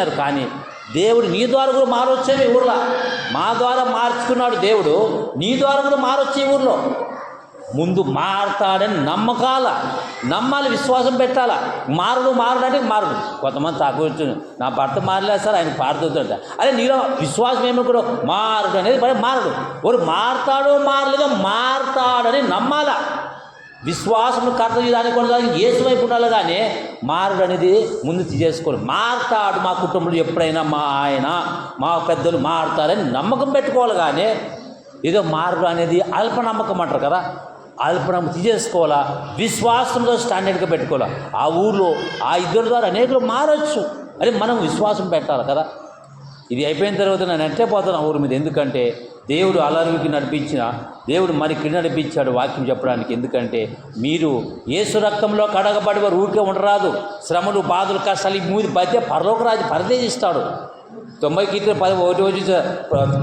చేసినారు కానీ దేవుడు నీ ద్వారా కూడా మారొచ్చేవి ఊర్లో. మా ద్వారా మార్చుకున్నాడు దేవుడు నీ ద్వారా కూడా మారొచ్చే ఊర్లో. ముందు మారతాడని నమ్మకాల నమ్మాలి విశ్వాసం పెట్టాలా? మారడు మారడానికి మారడు. కొంతమంది తక్కువ నా భర్త మారలేదు సార్ ఆయన పారుతుందంట అదే నీలో విశ్వాసం ఏమనుకో మారడు అనేది మరి మారడు. ఒకరు మారతాడో మారలేదో మారతాడని నమ్మాలా? విశ్వాసం కర్త దానికి కొనసాగి యేసు వైపు ఉండాలి కానీ మారుడు అనేది ముందు చేసుకోవాలి మారుతాడు మా కుటుంబంలో ఎప్పుడైనా మా ఆయన మా పెద్దలు మారుతారని నమ్మకం పెట్టుకోవాలి కానీ ఏదో మారుడు అనేది అల్ప నమ్మకం అంటారు కదా. అల్ప నమ్మకం తీసేసుకోవాలా? విశ్వాసంతో స్టాండర్డ్గా పెట్టుకోవాలా? ఆ ఊర్లో ఆ ఇద్దరు ద్వారా అనేకులు మారచ్చు. అని మనం విశ్వాసం పెట్టాలి కదా. ఇది అయిపోయిన తర్వాత నేను అంటే పోతాను ఊరి మీద? ఎందుకంటే దేవుడు అలరువికి నడిపించిన దేవుడు మనకి నడిపించాడు వాక్యం చెప్పడానికి. ఎందుకంటే మీరు ఏసు రక్తంలో కడగబడి వారు ఊరికే ఉండరాదు. శ్రమలు బాధలు కష్టాలు మూది మధ్య పరలోకరాజు పరదేశిస్తాడు. తొంభై కీర్తన పది ఒకటి వచ్చి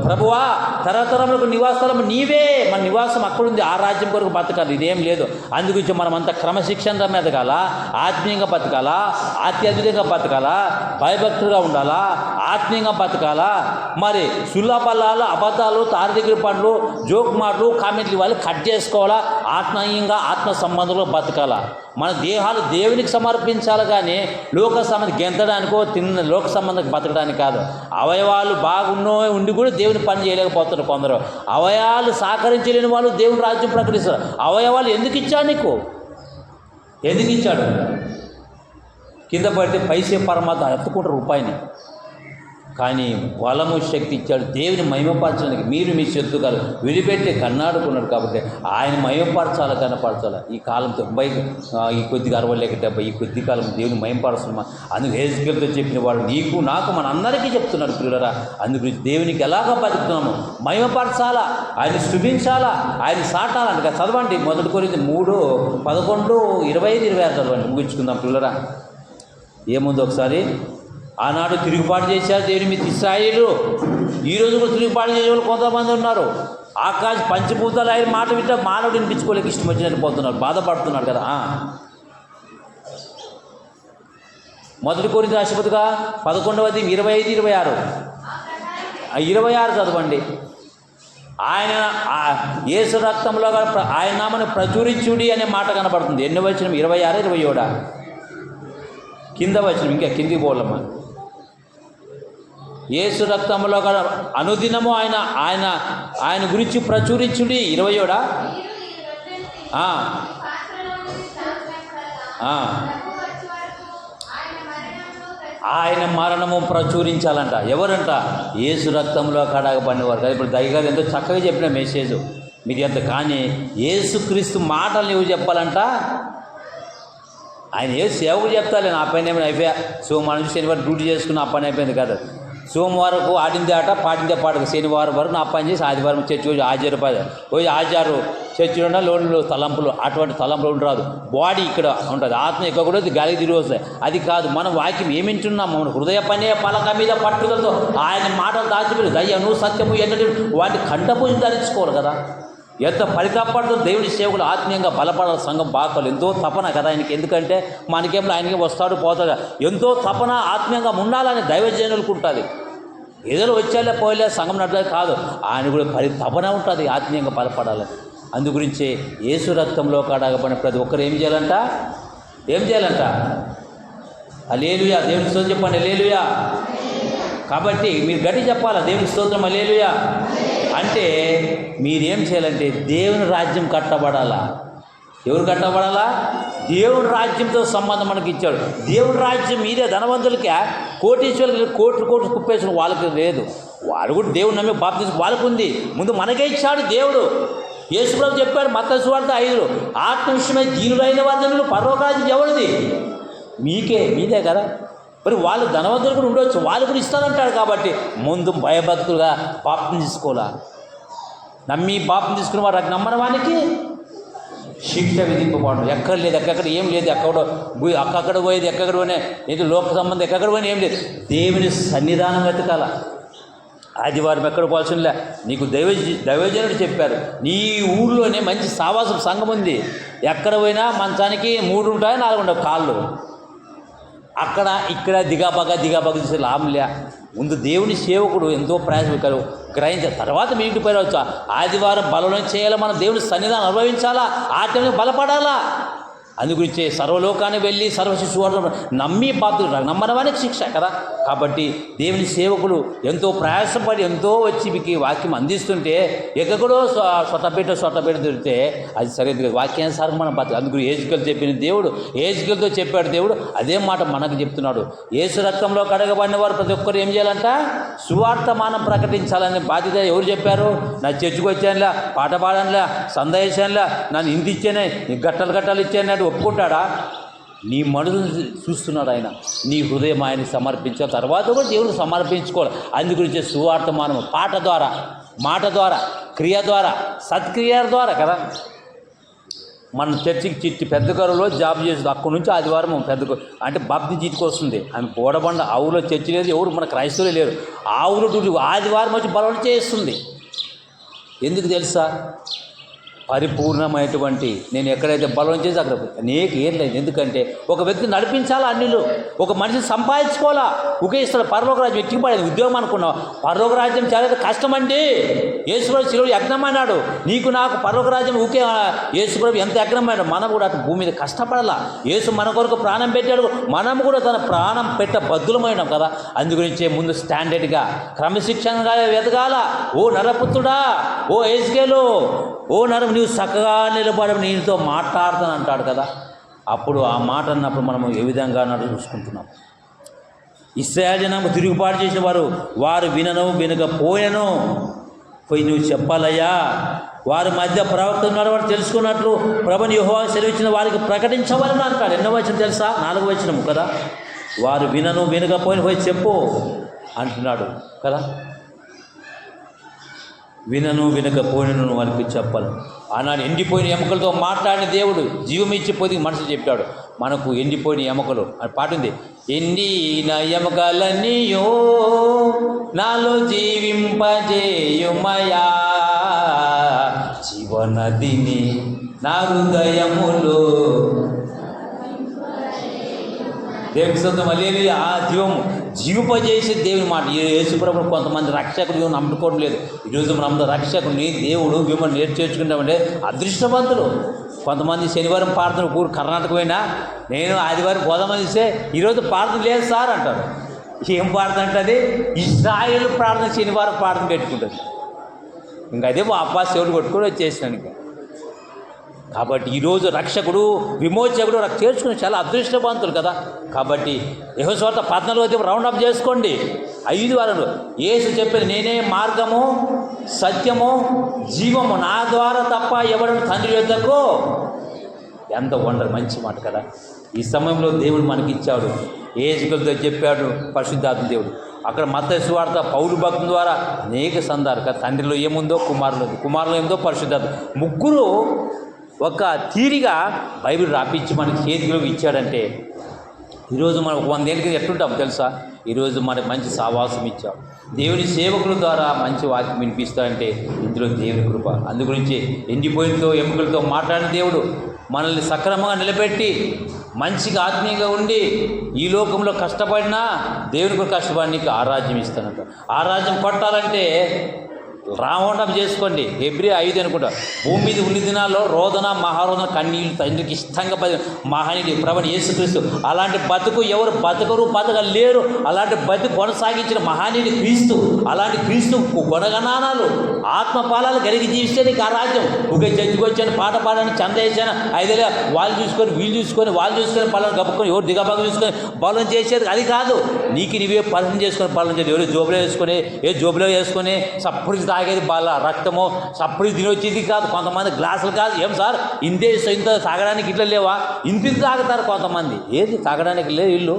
ప్రభువా తరతరములకు నివాసస్థలం నీవే. మన నివాసం అక్కడుంది. ఆ రాజ్యం కొరకు బతకాలి. ఇదేం లేదు. అందుగురించి మనం అంత క్రమశిక్షణ ఎదగాల ఆత్మీయంగా బతకాలా ఆధ్యాత్మికంగా బతకాలా భయభక్తులుగా ఉండాలా ఆత్మీయంగా బతకాలా. మరి సుల్లాపల్లాలు అబద్ధాలు తారదిగిరి పండ్లు జోక్ మాటలు కామెంట్లు ఇవ్వాలి. కట్ చేసుకోవాలా. ఆత్మీయంగా ఆత్మ సంబంధంలో బతకాలా. మన దేహాలు దేవునికి సమర్పించాలి కానీ లోక సంబంధం గెంతడానికో తిన్న లోక సంబంధం బతకడానికి కాదు. అవయవాలు బాగున్నో ఉండి కూడా దేవుని పని చేయలేకపోతున్నారు కొందరు. అవయవాలు సహకరించలేని వాళ్ళు దేవుని రాజ్యం ప్రకటిస్తారు. అవయవాలు ఎందుకు ఇచ్చాడు నీకు? ఎందుకు ఇచ్చాడు? కింద పడితే పైసే పరమాత్మ ఎత్తుకుంటారు రూపాయిని. కానీ బలము శక్తి ఇచ్చాడు. దేవుని మహిమపరచడానికి మీరు మీ శత్రుగాలు విడిపెట్టి కన్నాడుకున్నాడు కాబట్టి ఆయన మహిమపరచాలి కనపరచాలి? ఈ కాలం తొంభై ఈ కొద్దిగా అరవై లేక డెబ్బై ఈ కొద్ది కాలం దేవుని మహిమపరచమా అందుకు హేజ్కేల్తో చెప్పిన వాడు నీకు నాకు మన అందరికీ చెప్తున్నాడు పిల్లరా అందుకు దేవునికి ఎలాగ బతుకుతున్నాము? మహిమపరచాలా? ఆయన స్థుతించాలా ఆయన సాటాలంట చదవండి మొదటి కొరింది మూడు పదకొండు ఇరవై ఐదు ఇరవై ఆరు చదవండి. ముగించుకుందాం పిల్లరా ఏముంది ఒకసారి? ఆనాడు తిరుగుబాటు చేశారు దేవుని మీద ఇస్రాయిలు. ఈరోజు కూడా తిరుగుబాటు చేసే వాళ్ళు కొంతమంది ఉన్నారు. ఆకాశ పంచభూతాలు ఆయన మాట వింటే మానవుడు వినిపించుకోలేక ఇష్టం వచ్చినట్టు పోతున్నారు. బాధపడుతున్నారు కదా. మొదటి కోరింది రాష్ట్రపతిగా పదకొండవది ఇరవై ఐదు ఇరవై ఆరు. ఇరవై ఆరు చదవండి. ఆయన ఏసు రక్తంలో ఆయన నామని ప్రచురించుడి అనే మాట కనబడుతుంది. ఎన్ని వచ్చిన ఇరవై ఆరు ఇరవై ఏడా. కింద వచ్చిన ఇంకా కిందికి పోలమ్మా యేసు రక్తంలో గల అనుదినము ఆయన ఆయన ఆయన గురించి ప్రచురించుడి. ఇరవై ఏడా ఆయన మరణము ప్రచురించాలంట. ఎవరంట? ఏసు రక్తంలో కడగబడినవారు. కదా ఇప్పుడు దయగారు ఎంతో చక్కగా చెప్పిన మెసేజ్ మీరు ఎంత కానీ ఏసుక్రీస్తు మాటలు నువ్వు చెప్పాలంట. ఆయన ఏ సేవకు చెప్తాలే నా పైన ఏమైనా అయిపోయా? సో నుంచి శనివారం డ్యూటీ చేసుకుని ఆ పని అయిపోయింది కదా. సోమవారం ఆడిందే ఆట పాడిందే పాట శనివారం వరకు నా పని చేసి ఆదివారం చర్చి పోయి ఆచారు పోయి ఆచారు చర్చిలో ఉన్న లోన్లు తలంపులు అటువంటి తలంపులు ఉండరాదు బాడీ ఇక్కడ ఉంటుంది. ఆత్మ ఇక్కడ కూడా గాలికి తిరిగి వస్తాయి అది కాదు మనం వాక్యం ఏమింటున్నాం? మన హృదయ పనే పలక మీద పట్టుదలతో ఆయన మాటలు దాచిపోయి దయ్యను సత్యము ఎన్నటి వాటి కంటపూజ ధరించుకోవాలి కదా. ఎంత పరికాపాడుతో దేవుడి సేవకులు ఆత్మీయంగా బలపడాలి సంఘం బాకలు ఎంతో తపన కదా ఆయనకి. ఎందుకంటే మనకేమో ఆయనకి వస్తాడు పోతాడు ఎంతో తపన ఆత్మీయంగా ఉండాలని దైవజనులకు ఉంటుంది ఏదో వచ్చేలే పోయలే సంఘం నడవాలి కాదు. ఆయన కూడా పరి తపన ఉంటుంది ఆత్మీయంగా బలపడాలని అందు గురించి యేసు రక్తంలో కడగబడిన ప్రతి ఒక్కరు ఏం చేయాలంట? ఏం చేయాలంట? లేలుయా దేవుని స్తోత్రం చెప్పండి. లేలుయా కాబట్టి మీరు గట్టి చెప్పాలా? దేవుని స్తోత్రం. లేలుయా అంటే మీరేం చేయాలంటే దేవుని రాజ్యం కట్టబడాలా? ఎవరు కట్టబడాలా? దేవుని రాజ్యంతో సంబంధం మనకి ఇచ్చాడు. దేవుని రాజ్యం మీరే ధనవంతులకే కోటీశ్వరులకి కోట్లు కోట్లు కుప్పేసిన వాళ్ళకి లేదు. వారు కూడా దేవుడు నమ్మి బాప్తిజం వాళ్ళకు ఉంది ముందు మనకే ఇచ్చాడు దేవుడు. యేసుప్రభు చెప్పాడు మత సువార్త ఐదు ఆత్మ విషయమై దీనులైన వందనలు పర్వకాజ్యం ఎవరిది? మీకే మీదే కదా. మరి వాళ్ళు ధనవంతులు కూడా ఉండవచ్చు వాళ్ళు కూడా ఇస్తారంటాడు కాబట్టి ముందు భయభక్తులుగా పాపం తీసుకోవాలా? నమ్మి పాపం తీసుకున్న వాడు నమ్మని వానికి శిక్ష విధింపబడదు. ఎక్కడ లేదు ఎక్కడ ఏం లేదు ఎక్కడ అక్కడ పోయేది ఎక్కడ పోయినా ఏది లోక సంబంధం ఎక్కడ పోయినా ఏం లేదు. దేవుని సన్నిధానం వెతకాల. ఆదివారం ఎక్కడ పోవాల్సిందిలే? నీకు దైవ దైవజనుడు చెప్పారు నీ ఊళ్ళోనే మంచి సావాసం సంఘం ఉంది. ఎక్కడ పోయినా మంచానికి మూడు ఉంటాయి నాలుగు ఉండవు కాళ్ళు. అక్కడ ఇక్కడ దిగాబగా దిగాబగా చూసే లాభంలే. ముందు దేవుని సేవకుడు ఎంతో ప్రయాసకరు గ్రహించిన తర్వాత మీ ఇంటి పైన వచ్చా. ఆదివారం బలం చేయాలి? మనం దేవుని సన్నిధానం అనుభవించాలా? ఆటని బలపడాలా? అందుగురించే సర్వలోకాన్ని వెళ్ళి సర్వశిశువాడు నమ్మి బాధ్యులు నమ్మనవానికి శిక్ష కదా. కాబట్టి దేవుని సేవకులు ఎంతో ప్రయాసపడి ఎంతో వచ్చి మీకు ఈ వాక్యం అందిస్తుంటే ఎక్కడో స్వతపేట స్వతపేట దొరికితే అది సరైన వాక్యానుసారం మనం బతక అందుకు ఏజుకలు చెప్పిన దేవుడు ఏజుకలతో చెప్పాడు దేవుడు అదే మాట మనకు చెప్తున్నాడు. ఏసు రక్తంలో కడగబడిన వారు ప్రతి ఒక్కరు ఏం చేయాలంట? సువార్తమానం ప్రకటించాలని బాధ్యత ఎవరు చెప్పారు? నా చర్చికి వచ్చానులా పాట పాడానులా సందేశానులే నన్ను ఇంటి ఇచ్చానే గట్టలు గట్టలు ఇచ్చాను ఒప్పుకుంటాడా? నీ మనసును చూస్తున్నాడు ఆయన. నీ హృదయం ఆయన సమర్పించిన తర్వాత కూడా దేవుడు సమర్పించుకోవాలి అందుగురించి సువార్తమానం పాట ద్వారా మాట ద్వారా క్రియ ద్వారా సత్క్రియ ద్వారా కదా. మన చర్చికి చిట్టి పెద్ద జాబ్ చేస్తుంది. అక్కడి నుంచి ఆదివారం పెద్ద అంటే బాప్తి చీటికి వస్తుంది. ఆమె బోడబండ ఆవులో చర్చి లేదు ఎవరు మన క్రైస్తవులే లేరు. ఆవులు డ్యూటీ ఆదివారం వచ్చి బలవడి చేస్తుంది. ఎందుకు తెలుసా? పరిపూర్ణమైనటువంటి నేను ఎక్కడైతే బలం చేసి అక్కడ అనేక ఏం లేదు. ఎందుకంటే ఒక వ్యక్తి నడిపించాలా అన్నిలు? ఒక మనిషిని సంపాదించుకోవాలా? ఒకే ఇస్తాడు పరలోక రాజ్యం ఎక్కి పడేది. ఉద్యోగం అనుకున్నావు. పరలోక రాజ్యం చాలా కష్టమండి యేసుప్రభు శిలువు యజ్ఞమైనాడు నీకు నాకు పరలోక రాజ్యం ఊకే యేసుప్రభు ఎంత యజ్ఞమైనాడు మనం కూడా అటు భూమి మీద కష్టపడాలా? యేసు మన కొరకు ప్రాణం పెట్టాడు. మనం కూడా తన ప్రాణం పెట్ట బద్దులమైనాం కదా. అందుగురించే ముందు స్టాండర్డ్గా క్రమశిక్షణగా ఎదగాల? ఓ నరపుత్రుడా ఓ ఏజ్కేలు ఓ నరం నీవు చక్కగా నిలబడి నీతో మాట్లాడుతాను అంటాడు కదా. అప్పుడు ఆ మాట అన్నప్పుడు మనం ఏ విధంగా నడు చూసుకుంటున్నాం. ఇస్రాయల్ జనము తిరుగుబాటు చేసిన వారు వారు వినను వినకపోయను. పోయి నువ్వు చెప్పాలయ్యా వారి మధ్య ప్రవక్త ఉన్నాడు వాడు తెలుసుకున్నట్లు ప్రభుని యుహో సెలవిచ్చిన వారికి ప్రకటించవాలని అంటాడు. ఎన్నో వచ్చిన తెలుసా? నాలుగు వచ్చినము కదా. వారు వినను వినకపోయిన పోయి చెప్పు అంటున్నాడు కదా. వినను వినకపోయినను వారికి చెప్పాలి. ఆనాడు ఎండిపోయిన ఎముకలతో మాట్లాడిన దేవుడు జీవమిచ్చి పొదిగి మనసు చెప్పాడు. మనకు ఎండిపోయిన ఎముకలు. అని పాటింది ఎండిన ఎముకలన్నీయో నాలో జీవింపజేయుమయా. జీవనదిని నా హృదయములో దేవుడి సొంతం అల్లేలు ఆ జీవము జీవిపజేసే దేవుని మాట. ఈ యేసుప్రభు కొంతమంది రక్షకుడు నమ్ముకోవడం లేదు. ఈరోజు మనం రక్షకుడిని దేవుడు మిమ్మల్ని నేర్చేర్చుకుంటామంటే అదృష్టవంతులు. కొంతమంది శనివారం ప్రార్థన ఊరు కర్ణాటక పోయినా నేను ఆదివారం పోదామని ఇస్తే ఈరోజు ప్రార్థన లేదు సార్ అంటారు. ఏం ప్రార్థన అంటే ఇస్రాయేల్ ప్రార్థన శనివారం ప్రార్థన పెట్టుకుంటుంది ఇంకా అదే మా అబ్బా శివుడు కొట్టుకొని వచ్చేసినాను ఇంకా. కాబట్టి ఈరోజు రక్షకుడు విమోచకుడు నాకు చేర్చుకుని చాలా అదృష్టవంతులు కదా. కాబట్టి యహోస్వార్త పద్నాలుగు రౌండ్ అప్ చేసుకోండి. ఐదు వారాలు. ఏసు చెప్పేది నేనే మార్గము సత్యము జీవము. నా ద్వారా తప్ప ఎవడను తండ్రి యొద్దకు? ఎంత వండరు మంచి మాట కదా. ఈ సమయంలో దేవుడు మనకి ఇచ్చాడు ఏజుకలతో చెప్పాడు పరిశుద్ధాత్మ దేవుడు. అక్కడ మత సువార్త పౌరు భక్తుల ద్వారా అనేక సందారు కదా తండ్రిలో ఏముందో కుమారులు కుమారులు కుమారులో ఏముందో పరిశుద్ధాత్మ. ముగ్గురు ఒక తీరిగా బైబిల్ రాపించి మనకి చేతిలోకి ఇచ్చాడంటే ఈరోజు మనం ఒక వందేళ్ళ కింద ఎట్లుంటాం తెలుసా? ఈరోజు మనకి మంచి సావాసం ఇచ్చాం. దేవుని సేవకుల ద్వారా మంచి వాక్యం వినిపిస్తాడంటే ఇందులో దేవుని కృప. అందుగురించి ఎండిపోయినతో ఎముకలతో మాట్లాడిన దేవుడు మనల్ని సక్రమంగా నిలబెట్టి మంచిగా ఆత్మీయంగా ఉండి ఈ లోకంలో కష్టపడినా దేవుని కొరకు కష్టపడి నీకు ఆరాజ్యం ఇస్తానంట. ఆరాజ్యం కొట్టాలంటే రావణం చేసుకోండి. ఎబ్రి ఐదు అనుకుంటా. భూమి మీద ఉన్ని దినాల్లో రోదన మహారోదన కన్నీళ్ళు తండ్రికి ఇష్టంగా బతి మహానీయుడు ప్రభని యేసుక్రీస్తు. అలాంటి బతుకు ఎవరు బతకరు బతకలేరు అలాంటి బతుకు కొనసాగించిన మహానీయుడు క్రీస్తు. అలాంటి క్రీస్తు గుణగణానాలు. ఆత్మపాలాలు కలిగి జీవిస్తే నీకు ఆ రాజ్యం. ఒకే చర్చికి వచ్చాను పాట పాడాను చంద వేసాను ఐదేళ్ళ వాళ్ళు చూసుకొని వీళ్ళు చూసుకొని వాళ్ళు చూసుకొని పలానా కప్పుకొని ఎవరు దిగబాగా చూసుకొని బలం చేసేది అది కాదు. నీకు నీవే పరిచయం చేసుకొని బలం చేయాలి ఎవరు? జోబులో వేసుకొని ఏ జోబులో వేసుకొని సప్పుడు తాగేది బాల రక్తము సప్పుడు తినొచ్చేది కాదు కొంతమంది గ్లాసులు కాదు. ఏం సార్? ఇంతే ఇంత తాగడానికి ఇట్లా లేవా? ఇంత తాగుతారు కొంతమంది. ఏది తాగడానికి లేదు ఇల్లు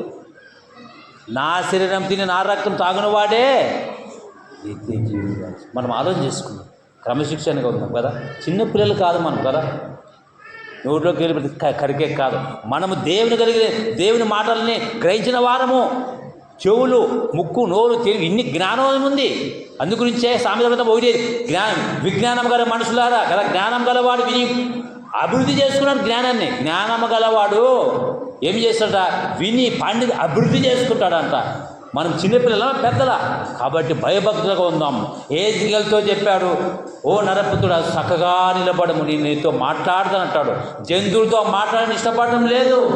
నా శరీరం తిని నా రక్తం తాగిన వాడే మనం ఆలోచన చేసుకున్నాం క్రమశిక్షణగా ఉన్నాం కదా? చిన్నపిల్లలు కాదు మనం కదా? నోట్లోకి వెళ్ళి కరికే కాదు. మనము దేవుని కలిగిన దేవుని మాటల్ని గ్రహించిన వారము. చెవులు ముక్కు నోరు తెలివి ఇన్ని జ్ఞానం ఉంది. అందుగురించే సామెత ఒకటి జ్ఞానం విజ్ఞానం గల మనుషులారా కదా జ్ఞానం గలవాడు విని అభివృద్ధి చేసుకున్నాడు జ్ఞానాన్ని. జ్ఞానం గలవాడు ఏం చేస్తాడా విని పండి అభివృద్ధి చేసుకుంటాడంట. మనం చిన్నపిల్లల పెద్దల. కాబట్టి భయభక్తులుగా ఉందాం. ఏజిగలతో చెప్పాడు? ఓ నరపుతుడా చక్కగా నిలబడము. నేను నీతో మాట్లాడతానంటాడు జంతువులతో మాట్లాడని ఇష్టపడడం లేదు.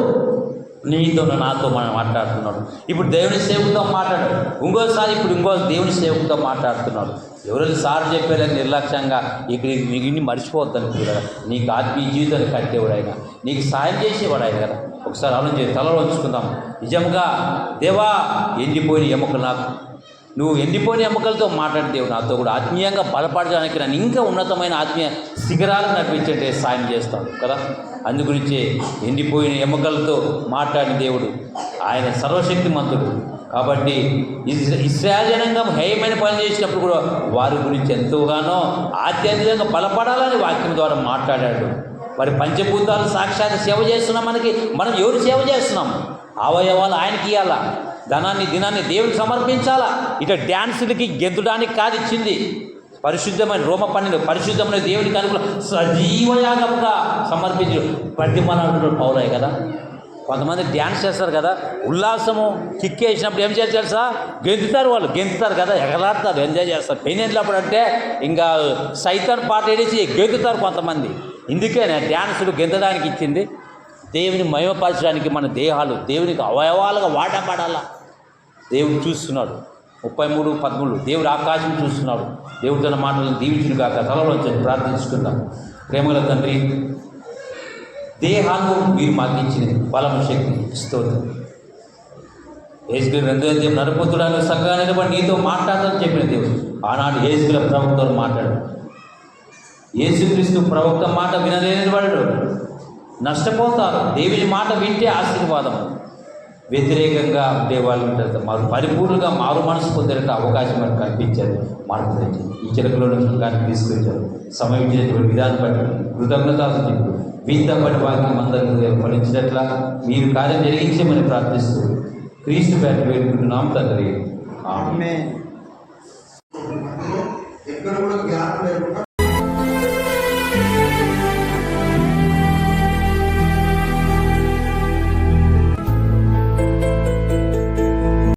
నీతో నాతో మనం మాట్లాడుతున్నాడు. ఇప్పుడు దేవుని సేవకుతో మాట్లాడు. ఇంకోసారి ఇప్పుడు ఇంకో దేవుని సేవకుతో మాట్లాడుతున్నాడు. ఎవరైనా సార్ చెప్పారని నిర్లక్ష్యంగా ఇక్కడ నీకు ఇన్ని మర్చిపోవద్దని నీకు ఆత్మీయ జీవితాన్ని కట్టేవాడు ఆయన. నీకు సాయం చేసేవాడు ఆయన కదా. ఒకసారి ఆలోచించి తలలో ఉంచుకుందాం నిజంగా దేవా ఎండిపోయిన ఎముకలు నాకు. నువ్వు ఎండిపోయిన ఎముకలతో మాట్లాడి దేవుడు నాతో కూడా. ఆత్మీయంగా బలపడడానికి నన్ను ఇంకా ఉన్నతమైన ఆత్మీయ శిఖరాలకు నడిపించే సాయం చేస్తాడు కదా? అందుగురించి ఎండిపోయిన ఎముకలతో మాట్లాడిన దేవుడు ఆయన సర్వశక్తిమంతుడు. కాబట్టి ఇస్- హేయమైన పని చేసినప్పుడు కూడా వారి గురించి ఎంతోగానో ఆధ్యాత్మికంగా బలపడాలని వాక్యం ద్వారా మాట్లాడాడు. మరి పంచభూతాలు సాక్షాత్ సేవ చేస్తున్నాం మనకి మనం ఎవరు సేవ చేస్తున్నాం? అవయవాలు ఆయనకి ఇవ్వాలా ధనాన్ని దినాన్ని దేవుడికి సమర్పించాలా? ఇట డ్యాన్సులకి గెంతడానికి కాదు ఇచ్చింది. పరిశుద్ధమైన రోమ పన్నెండు పరిశుద్ధమైన దేవుడికి అనుకూల సజీవయాగంగా సమర్పించు. ప్రతిమనాడు పౌరాయి కదా. కొంతమంది డ్యాన్స్ చేస్తారు కదా. ఉల్లాసము కిక్ వేసినప్పుడు ఏం చేయాలి తెలుసా? గెంతుతారు వాళ్ళు. గెంతుతారు కదా. ఎగలాడతారు ఎంజాయ్ చేస్తారు. పెళ్ళినప్పుడు అంటే ఇంకా సైతాన్ పాట వేసి గెంతుతారు కొంతమంది. ఇందుకేనే డ్యాన్సులు గెంతడానికి ఇచ్చింది. దేవుని మయమపరచడానికి మన దేహాలు దేవునికి అవయవాలుగా వాడబడాలా దేవుడు చూస్తున్నాడు. ముప్పై మూడు పదమూడు దేవుడు ఆకాశం చూస్తున్నాడు. దేవుడు తన మాటలను దీవించును కాక తలలో వచ్చి ప్రార్థించుకుందాం. ప్రేమల తండ్రి దేహాన్ని మీరు మాకు ఇచ్చిన బలము శక్తి ఇస్తుంది ఏసుగురు రెండో దేవుడు నరపుతుడానికి సగ్గా నిలబడి నీతో మాట్లాడాలని చెప్పిన దేవుడు. ఆనాడు ఏసుగుల ప్రభుత్వం మాట్లాడాడు. యేసుక్రీస్తు ప్రవక్త మాట వినలేని వాళ్ళు. నష్టపోతారు. దేవుని మాట వింటే ఆశీర్వాదం. వ్యతిరేకంగా ఉండే వాళ్ళు ఉంటారు మారు పరిపూర్ణంగా మారు మనసు పొందేట అవకాశం మనకు కల్పించారు. మార్పు ఈ చిలకలో కానీ తీసుకొచ్చారు. సమయం ఇచ్చినటువంటి విధానం బట్టి కృతజ్ఞతలు మీతో పడి వాక్యం అందరికీ ఫలించినట్ల మీరు కార్యం జరిగించమని ప్రార్థిస్తూ క్రీస్తు పేట వేడుకుంటున్నాం తండ్రి. ఆమె ఎక్కడ కూడా గ్యాప్ లేకుండా